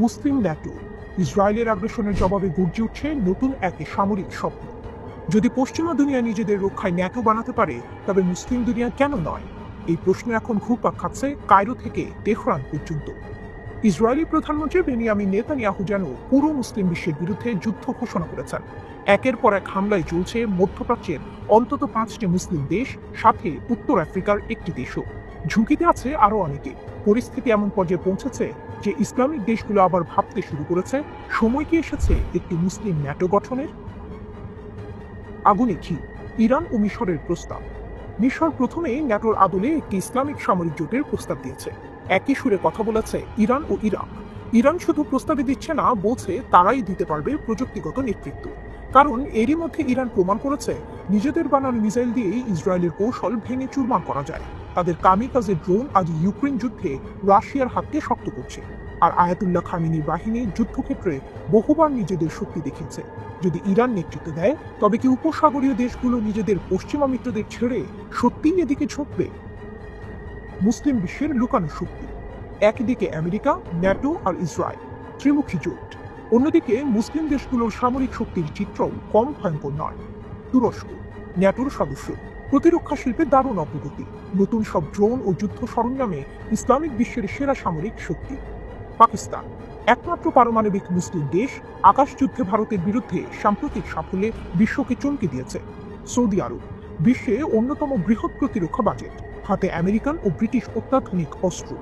মুসলিম NATO ইসরায়েলের আগ্রাসনের জবাবে গর্জে উঠছে নতুন এক সামরিক স্বপ্ন যদি পশ্চিমা দুনিয়া নিজেদের রক্ষায় ন্যাটো বানাতে পারে, তবে মুসলিম দুনিয়া কেন নয়? এই প্রশ্ন এখন ঘুরপাক খাচ্ছে কায়রো থেকে তেহরান পর্যন্ত। ইসরায়েলি প্রধানমন্ত্রী বেনিয়ামিন নেতানিয়াহু যেন পুরো মুসলিম বিশ্বের বিরুদ্ধে যুদ্ধ ঘোষণা করেছেন। একের পর এক হামলায় চলছে মধ্যপ্রাচ্যের অন্তত পাঁচটি মুসলিম দেশ, সাথে উত্তর আফ্রিকার একটি দেশও। ঝুঁকিতে আছে আরও অনেকে। পরিস্থিতি এমন পর্যায়ে পৌঁছেছে যে ইসলামিক দেশগুলো আবার ভাবতে শুরু করেছে, সময় কি এসেছে একটি মুসলিম ন্যাটো গঠনের? আগুনে ঘি ইরান ও মিশরের প্রস্তাব। মিশর প্রথমেই ন্যাটোর আদলে একটি ইসলামিক সামরিক জোটের প্রস্তাব দিয়েছে। একই সুরে কথা বলেছে ইরান ও ইরাক। ইরান শুধু প্রস্তাবে দিচ্ছে না, বলছে তারাই দিতে পারবে প্রযুক্তিগত নেতৃত্ব। কারণ এরই মধ্যে ইরান প্রমাণ করেছে, নিজেদের বানানো মিসাইল দিয়েই ইসরায়েলের কৌশল ভেঙে চুরমার করা যায়। তাদের কামিকাজের ড্রোন আজ ইউক্রেন যুদ্ধে রাশিয়ার হাতকে শক্ত করছে। আর আয়াতুল্লাহ খামিনীর বাহিনী যুদ্ধক্ষেত্রে বহুবার নিজেদের শক্তি দেখিয়েছে। যদি ইরান নেতৃত্ব দেয়, তবে কি উপসাগরীয় দেশগুলো নিজেদের পশ্চিমা মিত্রদের ছেড়ে সত্যিই এদিকে ঝুঁকবে? মুসলিম বিশ্বের লুকানো শক্তি। একদিকে আমেরিকা, ন্যাটো আর ইসরায়েল। ত্রিমুখী জোট। অন্যদিকে মুসলিম দেশগুলোর সামরিক শক্তির চিত্রও কম ভয়ঙ্কর নয়। তুরস্ক, ন্যাটোর সদস্য। প্রতিরক্ষা শিল্পে দারুণ অগ্রগতি। নতুন সব ড্রোন ও যুদ্ধ সরঞ্জামে ইসলামিক বিশ্বের সেরা সামরিক শক্তি। পাকিস্তান, একমাত্র পারমাণবিক মুসলিম দেশ আকাশ যুদ্ধে ভারতের বিরুদ্ধে সাম্প্রতিক সাফল্যে বিশ্বকে চমকে দিয়েছে। সৌদি আরব, বিশ্বে অন্যতম বৃহৎ প্রতিরক্ষা বাজেট, হাতে আমেরিকান ও ব্রিটিশ অত্যাধুনিক অস্ত্র।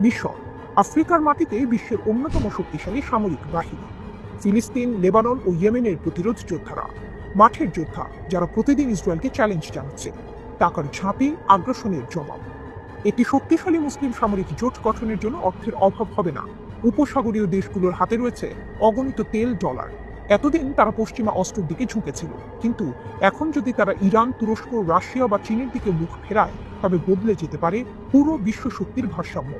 মিশর আফ্রিকার মাটিতে বিশ্বের অন্যতম শক্তিশালী সামরিক বাহিনী। ফিলিস্তিন, লেবানন ও ইয়েমেনের প্রতিরোধ যোদ্ধারা। মাঠের যোদ্ধা যারা প্রতিদিন ইসরায়েলকে চ্যালেঞ্জ জানাচ্ছে। টাকার ঝাঁপি আগ্রাসনের জবাব। একটি শক্তিশালী মুসলিম সামরিক জোট গঠনের জন্য অর্থের অভাব হবে না। উপসাগরীয় দেশগুলোর হাতে রয়েছে অগণিত তেল, ডলার। এতদিন তারা পশ্চিমা অস্ত্রের দিকে ঝুঁকেছিল। কিন্তু এখন যদি তারা ইরান, তুরস্ক, রাশিয়া বা চীনের দিকে মুখ ফেরায়, তবে বদলে যেতে পারে পুরো বিশ্ব শক্তির ভারসাম্য।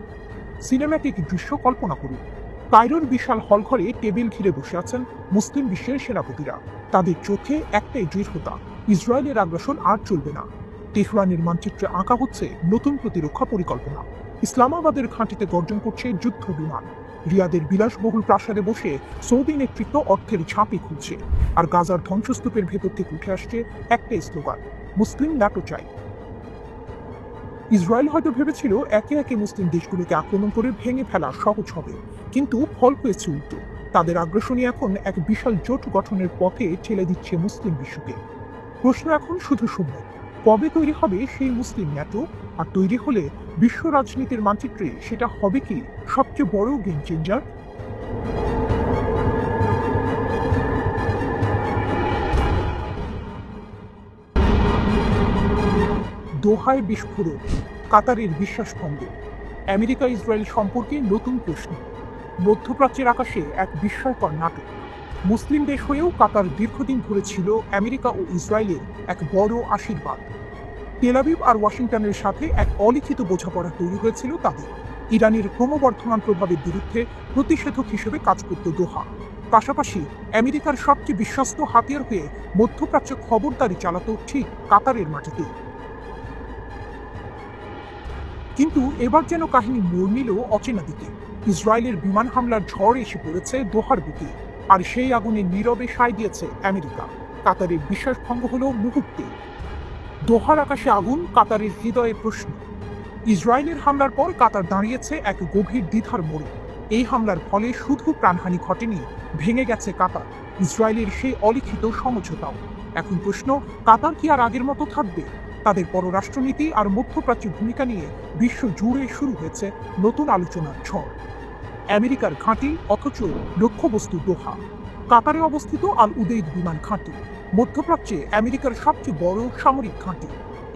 সিনেম্যাটিক দৃশ্য কল্পনা করুন। কায়রোর বিশাল হলঘরে টেবিল ঘিরে বসে আছেন মুসলিম বিশ্বের সেনাপতিরা। তাদের চোখে একটাই দৃঢ়তা, ইসরায়েলের আগ্রাসন আর চলবে না। তেহরানের মানচিত্রে আঁকা হচ্ছে নতুন প্রতিরক্ষা পরিকল্পনা। ইসলামাবাদের ঘাঁটিতে গর্জন করছে যুদ্ধ বিমান। রিয়াদের বিলাসবহুল প্রাসাদে বসে সৌদি নেতৃত্ব অর্থের ঝাঁপি খুলছে। আর গাজার ধ্বংসস্তূপের ভেতর থেকে উঠে আসছে একটাই স্লোগান, মুসলিম ন্যাটো চাই। ইসরায়েল হয়তো ভেবেছিল একে একে মুসলিম দেশগুলোকে আক্রমণ করে ভেঙে ফেলা সহজ হবে। কিন্তু ফল হয়েছে উল্টো। তাদের আগ্রাসনই এখন এক বিশাল জোট গঠনের পথে ঠেলে দিচ্ছে মুসলিম বিশ্বকে। প্রশ্ন এখন শুধু সময় কবে তৈরি হবে সেই মুসলিম ন্যাটো? আর তৈরি হলে বিশ্ব রাজনীতির মানচিত্রে সেটা হবে কি সবচেয়ে বড় গেম চেঞ্জার দোহায় বিস্ফোরণ কাতারের বিশ্বাসভঙ্গ আমেরিকা ইসরায়েল সম্পর্কে নতুন প্রশ্ন। মধ্যপ্রাচ্যের আকাশে এক বিস্ময়কর নাটক। মুসলিম দেশ হয়েও কাতার দীর্ঘদিন ধরে ছিল আমেরিকা ও ইসরায়েলের এক বড় আশীর্বাদ। তেলাবিব আর ওয়াশিংটনের সাথে এক অলিখিত বোঝাপড়া তৈরি হয়েছিল তাদের। ইরানের ক্রমবর্ধমান প্রভাবের বিরুদ্ধে প্রতিষেধক হিসেবে কাজ করত দোহা। পাশাপাশি আমেরিকার সবচেয়ে বিশ্বস্ত হাতিয়ার হয়ে মধ্যপ্রাচ্য খবরদারি চালাতো ঠিক কাতারের মাটিতে কিন্তু এবার যেন কাহিনী মোড় নিল অচেনা দিকে। ইসরায়েলের বিমান হামলার ঝড় এসে পড়েছে দোহার বুকে, আর সেই আগুনে নীরবে সায় দিয়েছে আমেরিকা। কাতারের বিশ্বাসভঙ্গ হলো মুহূর্তে। দোহার আকাশে আগুন কাতারের হৃদয়ে প্রশ্ন। ইসরায়েলের হামলার পর কাতার দাঁড়িয়েছে এক গভীর দ্বিধার মোড়ে। এই হামলার ফলে শুধু প্রাণহানি ঘটেনি, ভেঙে গেছে কাতার, ইসরায়েলের সেই অলিখিত সমঝোতাও। এখন প্রশ্ন, কাতার কি আর আগের মতো থাকবে? তাদের পররাষ্ট্রনীতি আর মধ্যপ্রাচ্যের ভূমিকা নিয়ে বিশ্ব জুড়ে শুরু হয়েছে নতুন আলোচনার ঝড়। আমেরিকার ঘাঁটি, অথচ লক্ষ্যবস্তু দোহা। কাতারে অবস্থিত আল উদেইদ বিমান ঘাঁটি মধ্যপ্রাচ্যে আমেরিকার সবচেয়ে বড় সামরিক ঘাঁটি।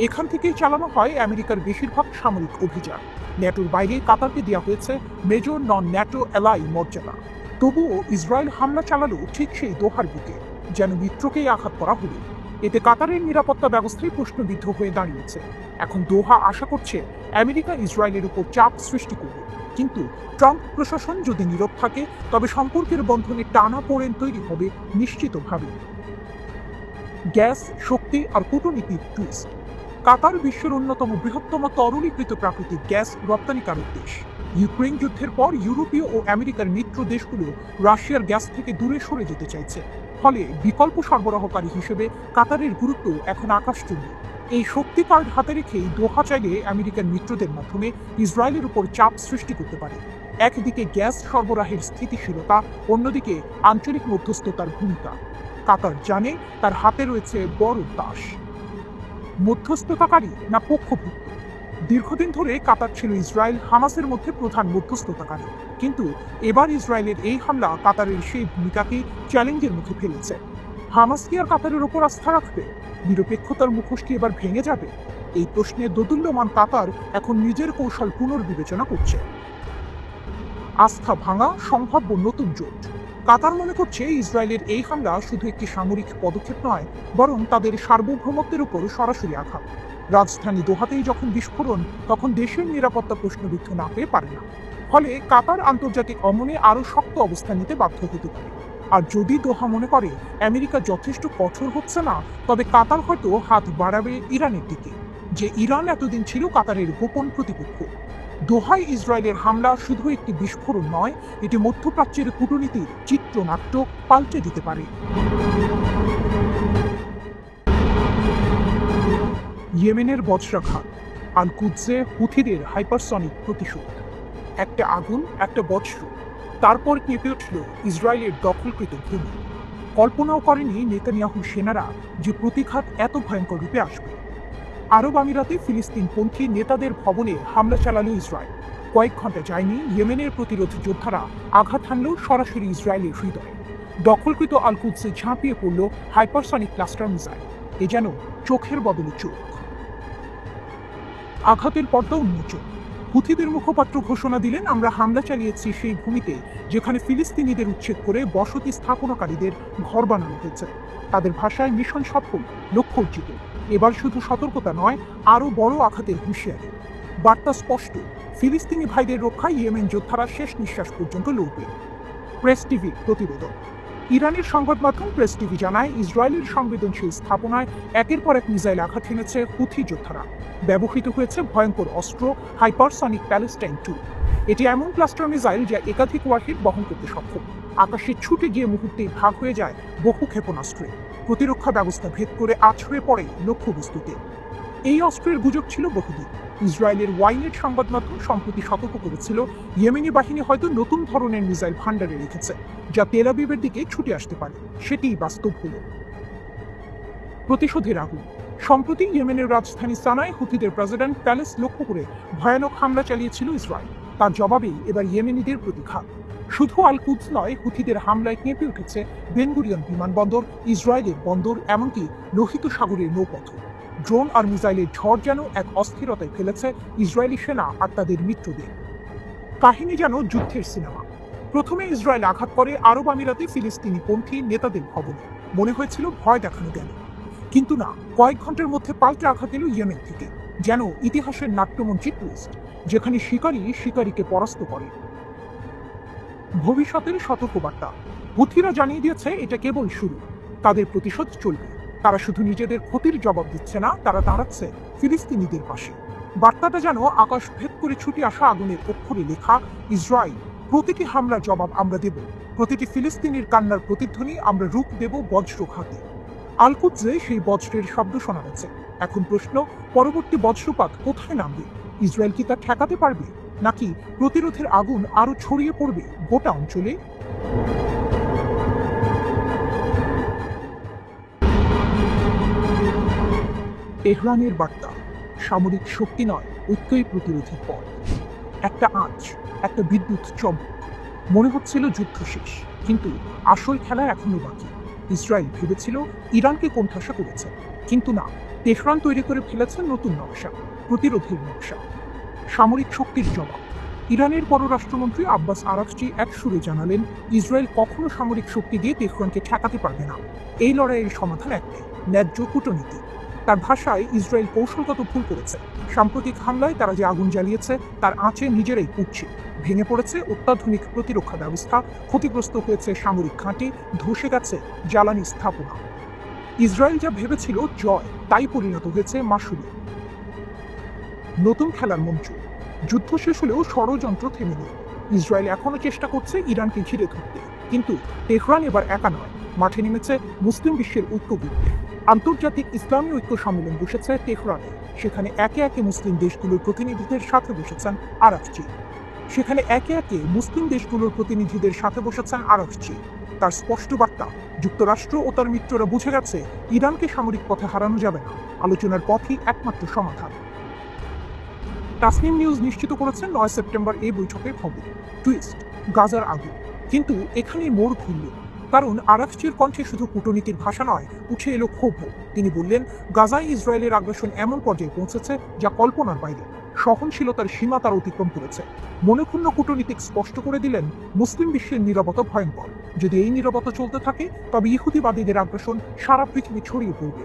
এখান থেকেই চালানো হয় আমেরিকার বেশিরভাগ সামরিক অভিযান। ন্যাটোর বাইরে কাতারকে দেওয়া হয়েছে মেজর নন ন্যাটো এলাই মর্যাদা। তবুও ইসরায়েল হামলা চালালো ঠিক সেই দোহার বুকে, যেন মিত্রকেই আঘাত করা হলো। এতে কাতারের নিরাপত্তা ব্যবস্থায় প্রশ্নবিদ্ধ হয়ে দাঁড়িয়েছে। এখন দোহা আশা করছে আমেরিকা ইসরায়েলের উপর চাপ সৃষ্টি করবে। কিন্তু ট্রাম্প প্রশাসন যদি নীরব থাকে, তবে সম্পর্কের বন্ধনে টানা পোড়েন তৈরি হবে নিশ্চিতভাবে। গ্যাস, শক্তি আর কূটনীতির টুইস্ট কাতার বিশ্বের অন্যতম বৃহত্তম তরলীকৃত প্রাকৃতিক গ্যাস রপ্তানিকারক দেশ। ইউক্রেন যুদ্ধের পর ইউরোপীয় ও আমেরিকার মিত্র দেশগুলো রাশিয়ার গ্যাস থেকে দূরে সরে যেতে চাইছে। ফলে বিকল্প সরবরাহকারী হিসেবে কাতারের গুরুত্ব এখন আকাশচুম্বী। এই শক্তি কার্ড হাতে রেখেই দোহা চাইলে আমেরিকার মিত্রদের মাধ্যমে ইসরায়েলের উপর চাপ সৃষ্টি করতে পারে। একদিকে গ্যাস সরবরাহের স্থিতিশীলতা, অন্যদিকে আঞ্চলিক মধ্যস্থতার ভূমিকা। কাতার জানে তার হাতে রয়েছে বড় তাস। মধ্যস্থতাকারী না পক্ষভুক্ত? দীর্ঘদিন ধরে কাতার ছিল ইসরায়েল হামাসের মধ্যে প্রধান মধ্যস্থতাকারী। কিন্তু এবার ইসরায়েলের এই হামলা কাতারের সেই ভূমিকাকে চ্যালেঞ্জের মুখে ফেলেছে। হামাস কি আর কাতারের ওপর আস্থা রাখবে? নিরপেক্ষতার মুখোশ কি এবার ভেঙে যাবে? এই প্রশ্নে দোদুল্যমান কাতার এখন নিজের কৌশল পুনর্বিবেচনা করছে। আস্থা ভাঙা সম্ভাব্য নতুন জোট। কাতার মনে করছে ইসরায়েলের এই হামলা শুধু একটি সামরিক পদক্ষেপ নয়, বরং তাদের সার্বভৌমত্বের উপর সরাসরি আঘাত। রাজধানী দোহাতেই যখন বিস্ফোরণ, তখন দেশের নিরাপত্তা প্রশ্নবিদ্ধ না হয়ে পারে না। ফলে কাতার আন্তর্জাতিক অমনে আরও শক্ত অবস্থান নিতে বাধ্য হতে পারে। আর যদি দোহা মনে করে, আমেরিকা যথেষ্ট কঠোর হচ্ছে না, তবে কাতার হয়তো হাত বাড়াবে ইরানের দিকে, যে ইরান এতদিন ছিল কাতারের গোপন প্রতিপক্ষ। দোহায় ইসরায়েলের হামলা শুধু একটি বিস্ফোরণ নয়, এটি মধ্যপ্রাচ্যের কূটনীতির চিত্রনাট্য পাল্টে দিতে পারে। ইয়েমেনের বজ্রাঘাত আল কুদসে হুথিদের হাইপারসনিক প্রতিশোধ। একটা আগুন, একটা বজ্র, তারপর কেঁপে উঠল ইসরায়েলের দখলকৃত ভূমি। কল্পনাও করেনি নেতানিয়াহু সেনারা যে প্রতিঘাত এত ভয়ঙ্কর রূপে আসবে। আরব আমিরাতে ফিলিস্তিনপন্থী নেতাদের ভবনে হামলা চালালো ইসরায়েল। কয়েক ঘণ্টা যায়নি ইয়েমেনের প্রতিরোধ যোদ্ধারা আঘাত হানল সরাসরি ইসরায়েলের হৃদয়ে। দখলকৃত আলকুদসে ঝাঁপিয়ে পড়ল হাইপারসনিক ক্লাস্টার মিসাইল। এ যেন চোখের বদলে চোখ। আঘাতের পর্দা উন্মোচন হুথিদের মুখপাত্র ঘোষণা দিলেন, আমরা হামলা চালিয়েছি সেই ভূমিতে যেখানে ফিলিস্তিনিদের উচ্ছেদ করে বসতি স্থাপনাকারীদের ঘর বানানো হয়েছে। তাদের ভাষায় মিশন সফল, লক্ষ্য অর্জিত। এবার শুধু সতর্কতা নয়, আরও বড় আঘাতের হুঁশিয়ারি। বার্তা স্পষ্ট, ফিলিস্তিনি ভাইদের রক্ষায় ইয়েমেন যোদ্ধারা শেষ নিঃশ্বাস পর্যন্ত লড়বে। প্রেস টিভি প্রতিবেদন। ইরানের সংবাদ মাধ্যম প্রেস টিভি জানায়, ইসরায়েলের সংবেদনশীল স্থাপনায় একের পর এক মিসাইল আঘাত হেনেছে হুথি যোদ্ধারা। ব্যবহৃত হয়েছে ভয়ঙ্কর অস্ত্র, হাইপারসনিক প্যালেস্টাইন টু এটি এমন ক্লাস্টার মিসাইল যা একাধিক ওয়ার্হিড বহন করতে সক্ষম। আকাশে ছুটে গিয়ে মুহূর্তেই ভাগ হয়ে যায় বহু ক্ষেপণাস্ত্রে। প্রতিরক্ষা ব্যবস্থা ভেদ করে আছড়ে পড়ে লক্ষ্যবস্তুতে। এই অস্ত্রের গুজব ছিল বহুদিন ইসরায়েলের ওয়াইনেট সংবাদ মাধ্যম সম্প্রতি সতর্ক করেছিল, ইয়েমেনি বাহিনী হয়তো নতুন ধরনের মিসাইল ভান্ডারে রেখেছে, যা তেলাবিবের দিকে ছুটে আসতে পারে। সেটিই বাস্তব হল। প্রতিশোধের আগুন। সম্প্রতি ইয়েমেনের রাজধানী সানায় হুথিদের প্রেসিডেন্ট প্যালেস লক্ষ্য করে ভয়ানক হামলা চালিয়েছিল ইসরায়েল। তার জবাবেই এবার ইয়েমেনিদের প্রতিঘাত। শুধু আল কুদস নয়, হুথিদের হামলায় কেঁপে উঠেছে বেনগুরিয়ন বিমানবন্দর, ইসরায়েলের বন্দর, এমনকি লোহিত সাগরের নৌপথ ড্রোন আর মিসাইলের ঝড় যেন এক অস্থিরতায় ফেলেছে ইসরায়েলি সেনা আর তাদের মিত্রদের। কাহিনী যেন যুদ্ধের সিনেমা। প্রথমে ইসরায়েল আঘাত করে আরব আমিরাতে ফিলিস্তিনি পন্থী নেতাদের ভবনে। মনে হয়েছিল ভয় দেখানো গেল। কিন্তু না, কয়েক ঘণ্টার মধ্যে পাল্টে আঘাত এলো ইয়েমেন থেকে, যেন ইতিহাসের নাট্যমঞ্চী টুইস্ট যেখানে শিকারী শিকারীকে পরাস্ত করে। ভবিষ্যতের সতর্কবার্তা। হুথিরা জানিয়ে দিয়েছে, এটা কেবল শুরু। তাদের প্রতিশোধ চলবে। তারা শুধু নিজেদের ক্ষতির জবাব দিচ্ছে না, তারা দাঁড়াচ্ছে ফিলিস্তিনিদের পাশে। বার্তাটা যেন আকাশ ভেদ করে ছুটে আসা আগুনের অক্ষরে লেখা, ইসরায়েল, প্রতিটি হামলার জবাব আমরা দেব। প্রতিটি ফিলিস্তিনির কান্নার প্রতিধ্বনি আমরা রূপ দেব বজ্রঘাতে আলকুৎজে সেই বজ্রের শব্দ শোনা গেছে এখন প্রশ্ন, পরবর্তী বজ্রপাত কোথায় নামবে? ইসরায়েল কি তা ঠেকাতে পারবে? নাকি প্রতিরোধের আগুন আরও ছড়িয়ে পড়বে গোটা অঞ্চলে? তেহরানের বার্তা। সামরিক শক্তি নয়, ঐক্যই প্রতিরোধের পথ। একটা আঁচ, একটা বিদ্যুৎ চমক। মনে হচ্ছিল যুদ্ধ শেষ, কিন্তু আসল খেলা এখনও বাকি। ইসরায়েল ভেবেছিল ইরানকে কোণঠাসা করেছে। কিন্তু না, তেহরান তৈরি করে ফেলেছে নতুন নকশা, প্রতিরোধের নকশা। সামরিক শক্তির জবাব। ইরানের পররাষ্ট্রমন্ত্রী আব্বাস আরাকচি এক সুরে জানালেন, ইসরায়েল কখনো সামরিক শক্তি দিয়ে তেহরানকে ঠেকাতে পারবে না। এই লড়াইয়ের সমাধান একটাই, ন্যায্য কূটনীতি। তার ভাষায় ইসরায়েল কৌশলগত ভুল করেছে। সাম্প্রতিক হামলায় তারা যে আগুন জ্বালিয়েছে, তার আঁচে নিজেরাই পুড়ছে ভেঙে পড়েছে অত্যাধুনিক প্রতিরক্ষা ব্যবস্থা, ক্ষতিগ্রস্ত হয়েছে সামরিক ঘাঁটি, ধসে গেছে জ্বালানি স্থাপনা। ইসরায়েল যা ভেবেছিল জয়, তাই পরিণত হয়েছে মাসুলি নতুন খেলার মঞ্চ। যুদ্ধ শেষ হলেও ষড়যন্ত্র থেমেনি ইসরায়েল এখনও চেষ্টা করছে ইরানকে ঘিরে ধরতে। কিন্তু তেহরান এবার একা নয়। মাঠে নেমেছে মুসলিম বিশ্বের ঐক্য গড়তে আন্তর্জাতিক ইসলামী ঐক্য সম্মেলন বসেছে তেহরানে। সেখানে একে একে মুসলিম দেশগুলোর প্রতিনিধিদের সাথে বসেছেন আরব চীন সেখানে একে একে মুসলিম দেশগুলোর প্রতিনিধিদের সাথে বসেছেন আরব চীন তার স্পষ্ট বার্তা, যুক্তরাষ্ট্র ও তার মিত্ররা বুঝে গেছে, ইরানকে সামরিক পথে হারানো যাবে না। আলোচনার পথই একমাত্র সমাধান। তাসনিম নিউজ নিশ্চিত করেছেন নয় সেপ্টেম্বর এই বৈঠকের খবর। টুইস্ট, গাজার আগুন। কিন্তু এখানে মোড় ঘুরল। কারণ আরাফচির কণ্ঠে শুধু কূটনীতির ভাষা নয়, উঠে এলো ক্ষোভ। তিনি বললেন, গাজায় ইসরায়েলের আগ্রাসন এমন পর্যায়ে পৌঁছেছে যা কল্পনার বাইরে, সহনশীলতার সীমা তার অতিক্রম করেছে। মনেক্ষুণ্ণ কূটনীতিক স্পষ্ট করে দিলেন, মুসলিম বিশ্বের নিরবতা ভয়ঙ্কর। যদি এই নিরবতা চলতে থাকে, তবে ইহুদিবাদীদের আগ্রাসন সারা পৃথিবী ছড়িয়ে পড়বে।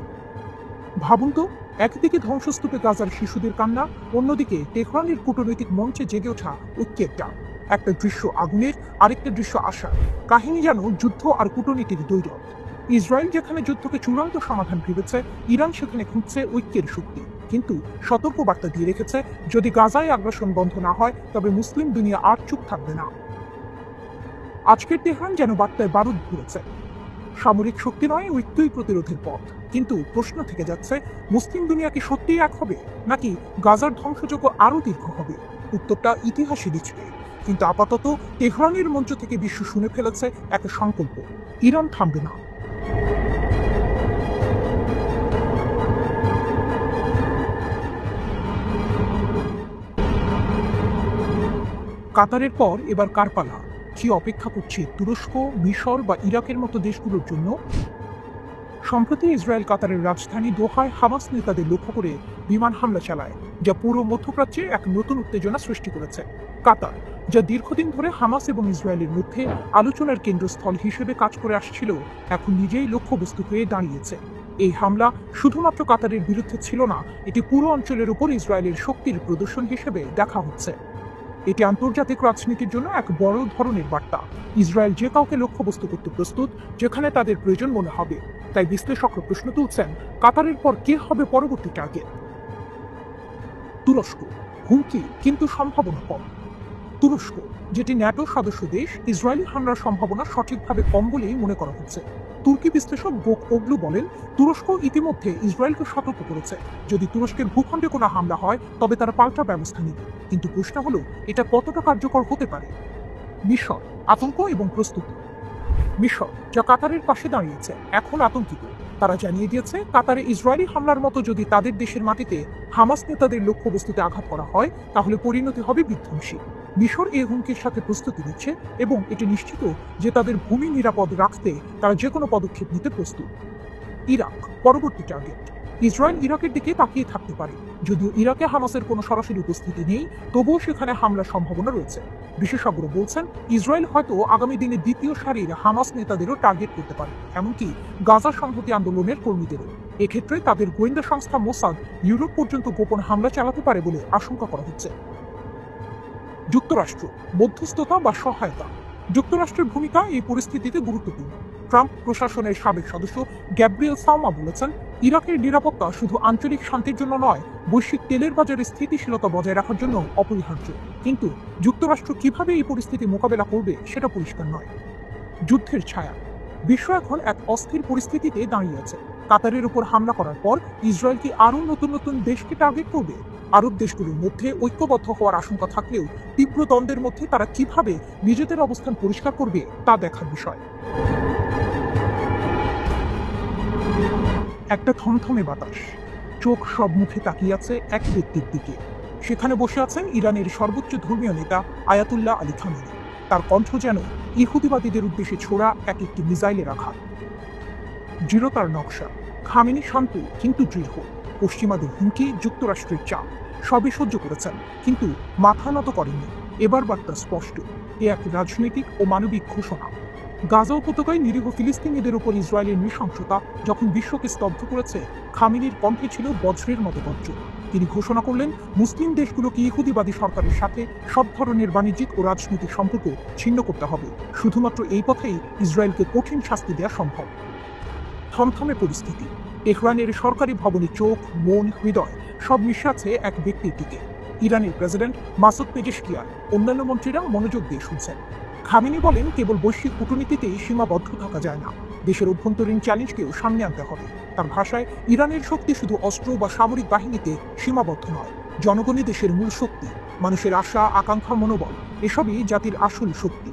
ভাবুন তো, একদিকে ধ্বংসস্তূপে গাজার শিশুদের কান্না, অন্যদিকে তেহরানের কূটনৈতিক মঞ্চে জেগে ওঠা ঐক্যের ডাক একটা দৃশ্য আগুনের, আরেকটা দৃশ্য আশা কাহিনী যেন যুদ্ধ আর কূটনীতির দৈরথ ইসরায়েল যেখানে যুদ্ধকে চূড়ান্ত সমাধান ভেবেছে, ইরান সেখানে খুঁজছে ঐক্যের শক্তি। কিন্তু সতর্ক বার্তা দিয়ে রেখেছে, যদি গাজায় আগ্রাসন বন্ধ না হয়, তবে মুসলিম দুনিয়া আর চুপ থাকবে না। আজকের তেহরান যেন বার্তায় বারুদ ঘুরেছে সামরিক শক্তি নয়, ঐক্যই প্রতিরোধের পথ। কিন্তু প্রশ্ন থেকে যাচ্ছে, মুসলিম দুনিয়া কি সত্যিই এক হবে? নাকি গাজার ধ্বংসযোগ্য আরও দীর্ঘ হবে? উত্তরটা ইতিহাসই দিচ্ছে কিন্তু আপাতত তেহরানের মঞ্চ থেকে বিশ্ব শুনে ফেলেছে এক সংকল্প, ইরান থামবে না। কাতারের পর এবার কারপালা কি অপেক্ষা করছে তুরস্ক, মিশর বা ইরাকের মতো দেশগুলোর জন্য সম্প্রতি ইসরায়েল কাতারের রাজধানী দোহায় হামাস নেতাদের লক্ষ্য করে বিমান হামলা চালায়, যা পুরো মধ্যপ্রাচ্যে এক নতুন উত্তেজনা সৃষ্টি করেছে। কাতার, যা দীর্ঘদিন ধরে হামাস এবং ইসরায়েলের মধ্যে আলোচনার কেন্দ্রস্থল হিসেবে কাজ করে আসছিল, এখন নিজেই লক্ষ্যবস্তু হয়ে দাঁড়িয়েছে। এই হামলা শুধুমাত্র কাতারের বিরুদ্ধে ছিল না, এটি পুরো অঞ্চলের উপর ইসরায়েলের শক্তির প্রদর্শন হিসেবে দেখা হচ্ছে। এটি আন্তর্জাতিক রাজনীতির জন্য এক বড় ধরনের বার্তা। ইসরায়েল যে কাউকে লক্ষ্যবস্তু করতে প্রস্তুত, যেখানে তাদের প্রয়োজন মনে হবে। তাই বিশ্লেষকরা প্রশ্ন তুলছেন, কাতারের পর কে হবে পরবর্তী টার্গেট তুরস্ক, হুমকি কিন্তু সম্ভাবনা কম। তুরস্ক, যেটি ন্যাটো সদস্য দেশ, ইসরায়েলি হামলার সম্ভাবনা সঠিকভাবে কম বলেই মনে করা হচ্ছে। তুর্কি বিশ্লেষক বোক ওগলু বলেন, তুরস্ক ইতিমধ্যে ইসরায়েলকে সতর্ক করেছে। যদি তুরস্কের ভূখণ্ডে কোনো হামলা হয়, তবে তারা পাল্টা ব্যবস্থা নেবে। কিন্তু প্রশ্ন হলো, এটা কতটা কার্যকর হতে পারে? মিশর, আতঙ্ক এবং প্রস্তুতি। মিশর, যা কাতারের পাশে দাঁড়িয়েছে। এখন আতঙ্কিত। তারা জানিয়ে দিয়েছে, কাতারে ইসরায়েলি হামলার মতো যদি তাদের দেশের মাটিতে হামাস নেতাদের লক্ষ্যবস্তুতে আঘাত করা হয়, তাহলে পরিণতি হবে বিধ্বংসী। মিশর এই হুমকির সাথে প্রস্তুতি নিচ্ছে এবং এটি নিশ্চিত যে তাদের ভূমি নিরাপদ রাখতে তারা যে কোনো পদক্ষেপ নিতে প্রস্তুত। ইরাক, পরবর্তী টার্গেট ইসরায়েল ইরাকের দিকে তাকিয়ে থাকতে পারে। যদিও ইরাকে হামাসের কোনো সরাসরি উপস্থিতি নেই, তবুও সেখানে হামলার সম্ভাবনা রয়েছে। বিশেষজ্ঞরা বলছেন, ইসরায়েল হয়তো আগামী দিনে দ্বিতীয় সারির হামাস নেতাদেরও টার্গেট করতে পারে, এমনকি গাজা সংহতি আন্দোলনের কর্মীদেরও। এক্ষেত্রে তাদের গোয়েন্দা সংস্থা মোসাদ ইউরোপ পর্যন্ত গোপন হামলা চালাতে পারে বলে আশঙ্কা করা হচ্ছে। যুক্তরাষ্ট্র, মধ্যস্থতা বা সহায়তা। যুক্তরাষ্ট্রের ভূমিকা এই পরিস্থিতিতে গুরুত্বপূর্ণ। ট্রাম্প প্রশাসনের সাবেক সদস্য গ্যাব্রিয়েল সাউমা বলেছেন, ইরাকের নিরাপত্তা শুধু আঞ্চলিক শান্তির জন্য নয়, বৈশ্বিক তেলের বাজারে স্থিতিশীলতা বজায় রাখার জন্য অপরিহার্য। কিন্তু যুক্তরাষ্ট্র কীভাবে এই পরিস্থিতি মোকাবেলা করবে সেটা পরিষ্কার নয়। যুদ্ধের ছায়া। বিশ্ব এখন এক অস্থির পরিস্থিতিতে দাঁড়িয়ে আছে। কাতারের উপর হামলা করার পর ইসরায়েল কি আরও নতুন নতুন দেশকে টার্গেট করবে? আরব দেশগুলোর মধ্যে ঐক্যবদ্ধ হওয়ার আশঙ্কা থাকলেও তীব্র দ্বন্দ্বের মধ্যে তারা কীভাবে নিজেদের অবস্থান পরিষ্কার করবে তা দেখার বিষয়। একটা থমথমে বাতাস। চোখ সব মুখে তাকিয়ে আছে এক ব্যক্তির দিকে। সেখানে বসে আছেন ইরানের সর্বোচ্চ ধর্মীয় নেতা আয়াতুল্লাহ আলী খামেনি। তার কণ্ঠ যেন ইহুদিবাদীদের উদ্দেশ্যে ছোড়া এক একটি মিসাইলের আঘাত দৃঢ়তার নকশা। খামেনি শান্ত, কিন্তু দৃঢ়। পশ্চিমাদের হুমকি, যুক্তরাষ্ট্রের চাপ, সবই সহ্য করেছেন, কিন্তু মাথা নত করেননি। এবার বার্তা স্পষ্ট। এ এক রাজনৈতিক ও মানবিক ঘোষণা। গাজা উপত্যকায় নিরীহ ফিলিস্তিনিদের উপর ইসরায়েলের নৃশংসতা যখন বিশ্বকে স্তব্ধ করেছে, খামিনির কণ্ঠে ছিল বজ্রের মতো বজ্র তিনি ঘোষণা করলেন, মুসলিম দেশগুলোকে ইহুদিবাদী সরকারের সাথে সব ধরনের বাণিজ্যিক ও রাজনৈতিক সম্পর্ক ছিন্ন করতে হবে। শুধুমাত্র এই পথেই ইসরায়েলকে কঠিন শাস্তি দেওয়া সম্ভব। থমথমে পরিস্থিতি। তেহরানের সরকারি ভবনে চোখ, মন, হৃদয় সব মিশে আছে এক ব্যক্তির দিকে। ইরানের প্রেসিডেন্ট মাসুদ পেজেশকিয়ার, অন্যান্য মন্ত্রীরা মনোযোগ দিয়ে শুনছেন। খামেনি বলেন, কেবল বৈশ্বিক কূটনীতিতেই সীমাবদ্ধ থাকা যায় না। দেশের অভ্যন্তরীণ চ্যালেঞ্জকেও সামনে আনতে হবে। তার ভাষায়, ইরানের শক্তি শুধু অস্ত্র বা সামরিক বাহিনীতে সীমাবদ্ধ নয়, জনগণই দেশের মূল শক্তি। মানুষের আশা, আকাঙ্ক্ষা, মনোবল, এসবই জাতির আসল শক্তি।